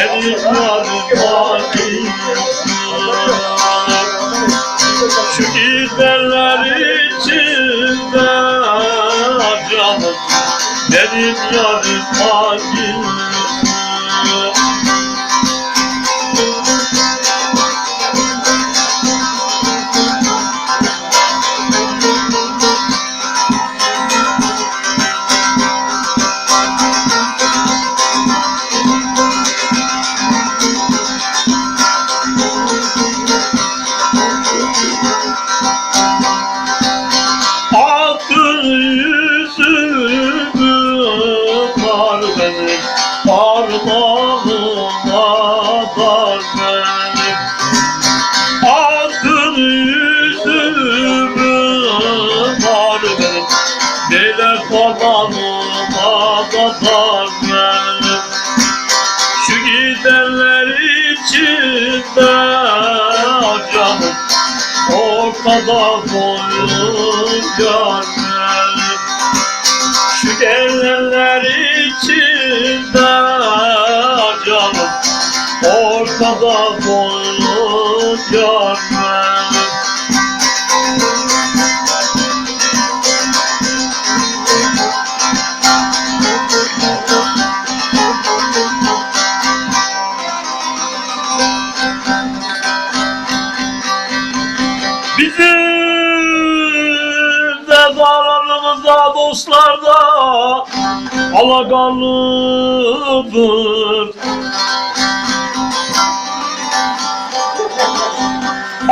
Gelip yarım Şu giderler içinde canım Benim yarım canım Ortada boyun görmelim Şu gelenler içinde canım. Ortada boyun görmelim zararımıza dostlarda alakanlıdır.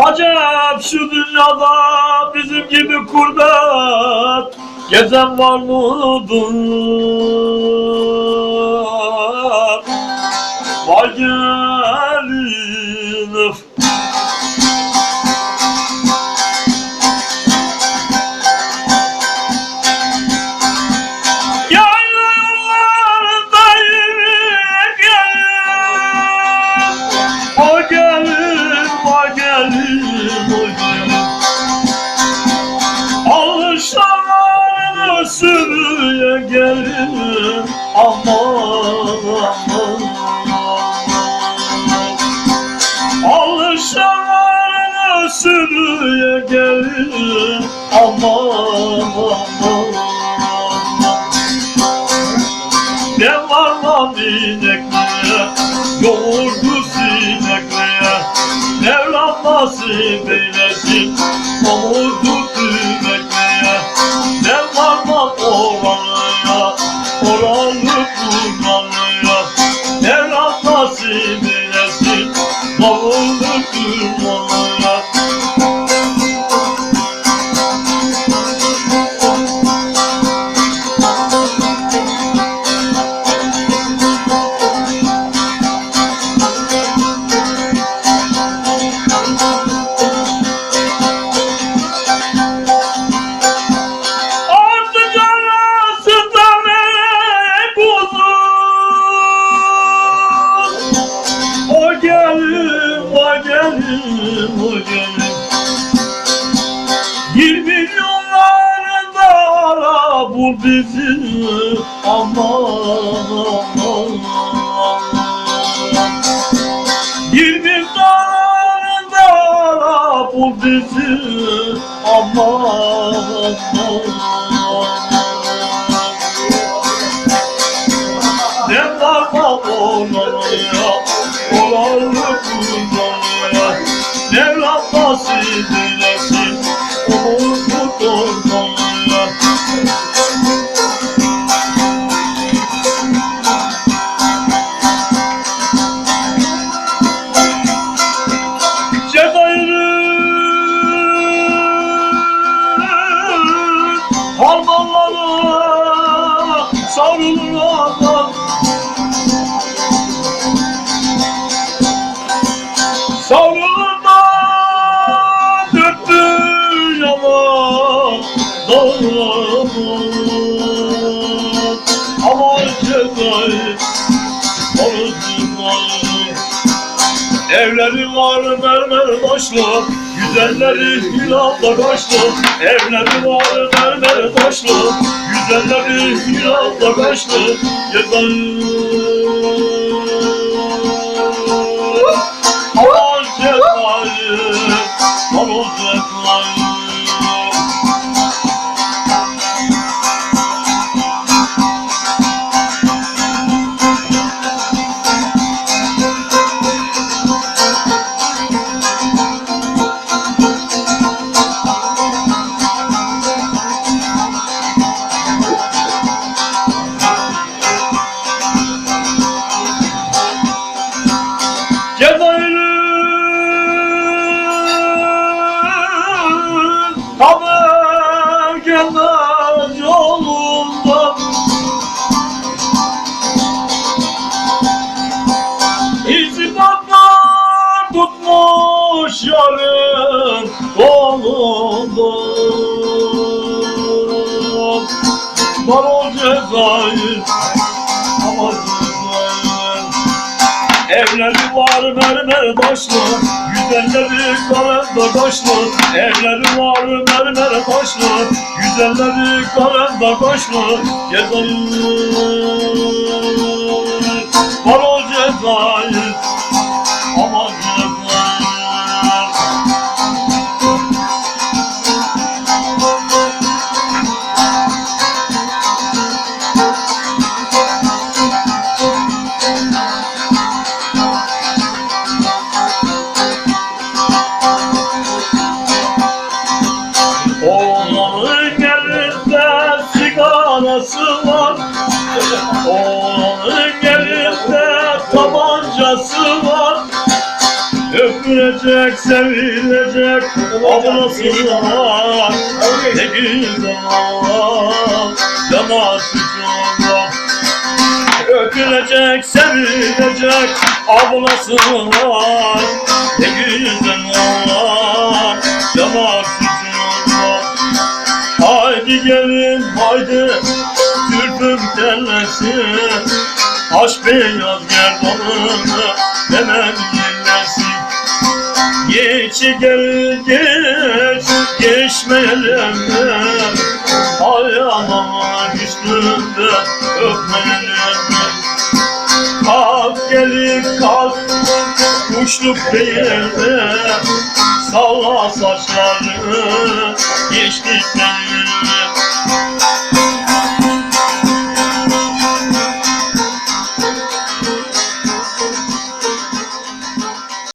Acep şu dünyada bizim gibi kurbet gezen var mıdır? Var gelin sürüye gelin Aman, aman, Alışlarını sürüye gelin Aman, aman, ne var lan inekliğe Yoğurdu sinekliğe Mevlam nasip eylesin Yoğurdu tümekliğe Oh. Gelin, o gelin Bir milyonlarında ara bul bizi Aman, aman, Bir milyonlarında ara bul bizi Aman, aman. Onlara Olanlı kullanmaya Mevlam Evleri var mermer taşlı Güzelleri hilafta kaşlı Evleri var mermer taşlı Güzelleri hilafta kaşlı Gezen O Cezayir ama Cezayir Evleri var mermer taşlı Güzelleri kalender taşlı Evleri var mermer taşlı Güzelleri kalender taşlı Cezayir o Cezayir Ama tabancası var? Öpülecek, sevilecek. Ablası var Ne güzel. Yanası var Öpülecek, sevilecek. Ablası var Ne güzel. Yanası var Haydi gelin haydi. Türk'üm terlesin Aş beyaz gerdanını hemen dinlesin. Geç gel geç geçmeyelim. Mi Ay aman üstünde öpmeyelim. Mi Kalk gelin kalk kuşluk değil mi Salla saçlarını geçtik değil